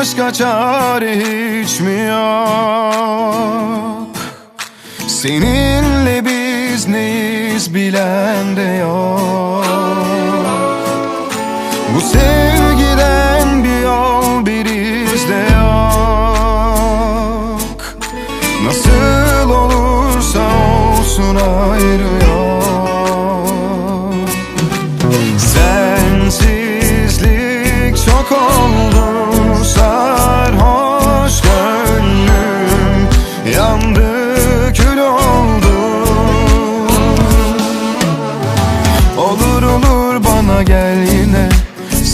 aşka çare hiç mi yok? Seninle biz neyiz bilen de yok. Bu sevgiden bir yol bir iz de yok. Nasıl olursa olsun ayrı yok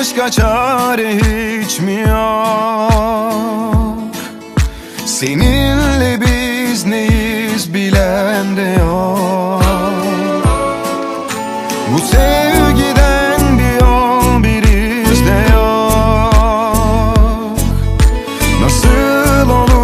Başka çare hiç mi yok? Seninle biz neyiz bilen de yok Bu sevgiden bir yol bir iz de yok Nasıl olur